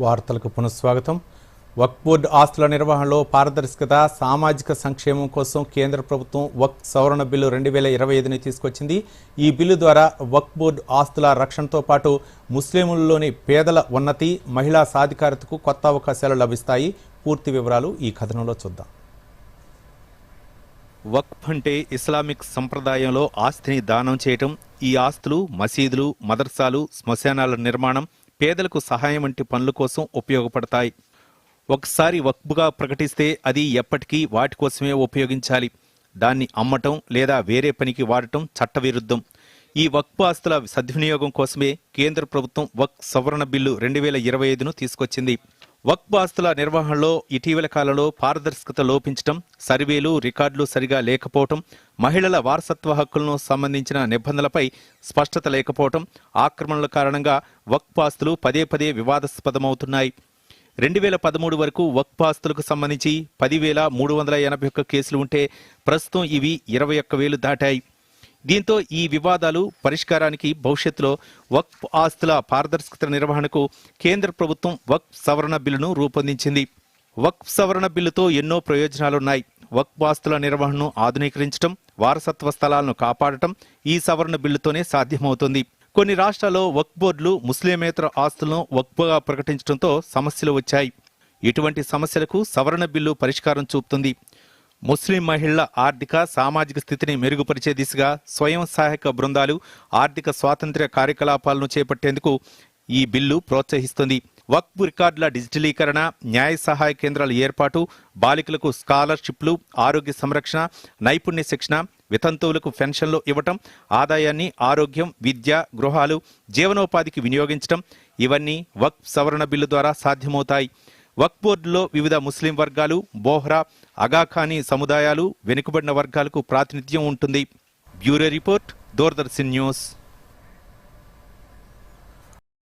వార్తలకు పునఃస్వాగతం. వక్ఫ్ బోర్డు ఆస్తుల నిర్వహణలో పారదర్శకత సామాజిక సంక్షేమం కోసం కేంద్ర ప్రభుత్వం వక్ఫ్ సవరణ బిల్లు రెండు వేల ఇరవై ఐదుని తీసుకొచ్చింది. ఈ బిల్లు ద్వారా వక్ఫ్ బోర్డు ఆస్తుల రక్షణతో పాటు ముస్లింలలోని పేదల ఉన్నతి మహిళా సాధికారతకు కొత్త అవకాశాలు లభిస్తాయి. పూర్తి వివరాలు ఈ కథనంలో చూద్దాం. వక్ఫ్ అంటే ఇస్లామిక్ సంప్రదాయంలో ఆస్తిని దానం చేయటం. ఈ ఆస్తులు మసీదులు మదర్సాలు శ్మశానాల నిర్మాణం పేదలకు సహాయం వంటి పనుల కోసం ఉపయోగపడతాయి. ఒకసారి వక్బుగా ప్రకటిస్తే అది ఎప్పటికీ వాటి కోసమే ఉపయోగించాలి. దాన్ని అమ్మటం లేదా వేరే పనికి వాడటం చట్టవిరుద్ధం. ఈ వక్ఫ్ ఆస్తుల సద్వినియోగం కోసమే కేంద్ర ప్రభుత్వం వక్ సవరణ బిల్లు రెండు వేల ఇరవై ఐదును తీసుకొచ్చింది. వక్ఫ్ ఆస్తుల నిర్వహణలో ఇటీవల కాలంలో పారదర్శకత లోపించటం సర్వేలు రికార్డులు సరిగా లేకపోవటం మహిళల వారసత్వ హక్కులను సంబంధించిన నిబంధనలపై స్పష్టత లేకపోవటం ఆక్రమణల కారణంగా వక్ఫ్ ఆస్తులు పదే పదే వివాదాస్పదమవుతున్నాయి. రెండు వేల పదమూడు వరకు వక్ఫ్ ఆస్తులకు సంబంధించి పదివేల మూడు వందల ఎనభై ఒక్క కేసులు ఉంటే ప్రస్తుతం ఇవి ఇరవై ఒక్క వేలు దాటాయి. దీంతో ఈ వివాదాలు పరిష్కారానికి భవిష్యత్తులో వక్ఫ్ ఆస్తుల పారదర్శకత నిర్వహణకు కేంద్ర ప్రభుత్వం వక్ఫ్ సవరణ బిల్లును రూపొందించింది. వక్ఫ్ సవరణ బిల్లుతో ఎన్నో ప్రయోజనాలున్నాయి. వక్ఫ్ ఆస్తుల నిర్వహణను ఆధునీకరించడం వారసత్వ స్థలాలను కాపాడటం ఈ సవరణ బిల్లుతోనే సాధ్యమవుతుంది. కొన్ని రాష్ట్రాల్లో వక్ఫ్ బోర్డులు ముస్లిమేతర ఆస్తులను వక్ఫ్గా ప్రకటించడంతో సమస్యలు వచ్చాయి. ఇటువంటి సమస్యలకు సవరణ బిల్లు పరిష్కారం చూపుతుంది. ముస్లిం మహిళల ఆర్థిక సామాజిక స్థితిని మెరుగుపరిచే దిశగా స్వయం సహాయక బృందాలు ఆర్థిక స్వాతంత్ర్య కార్యకలాపాలను చేపట్టేందుకు ఈ బిల్లు ప్రోత్సహిస్తుంది. వక్ఫ్ రికార్డుల డిజిటలీకరణ న్యాయ సహాయ కేంద్రాల ఏర్పాటు బాలికలకు స్కాలర్షిప్లు ఆరోగ్య సంరక్షణ నైపుణ్య శిక్షణ వితంతువులకు పెన్షన్లు ఇవ్వటం ఆదాయాన్ని ఆరోగ్యం విద్య గృహాలు జీవనోపాధికి వినియోగించటం ఇవన్నీ వక్ఫ్ సవరణ బిల్లు ద్వారా సాధ్యమవుతాయి. వక్ఫ్ బోర్డులో వివిధ ముస్లిం వర్గాలు బోహ్రా అగాఖానీ సముదాయాలు వెనుకబడిన వర్గాలకు ప్రాతినిధ్యం ఉంటుంది. Bureau report Doordarshan news.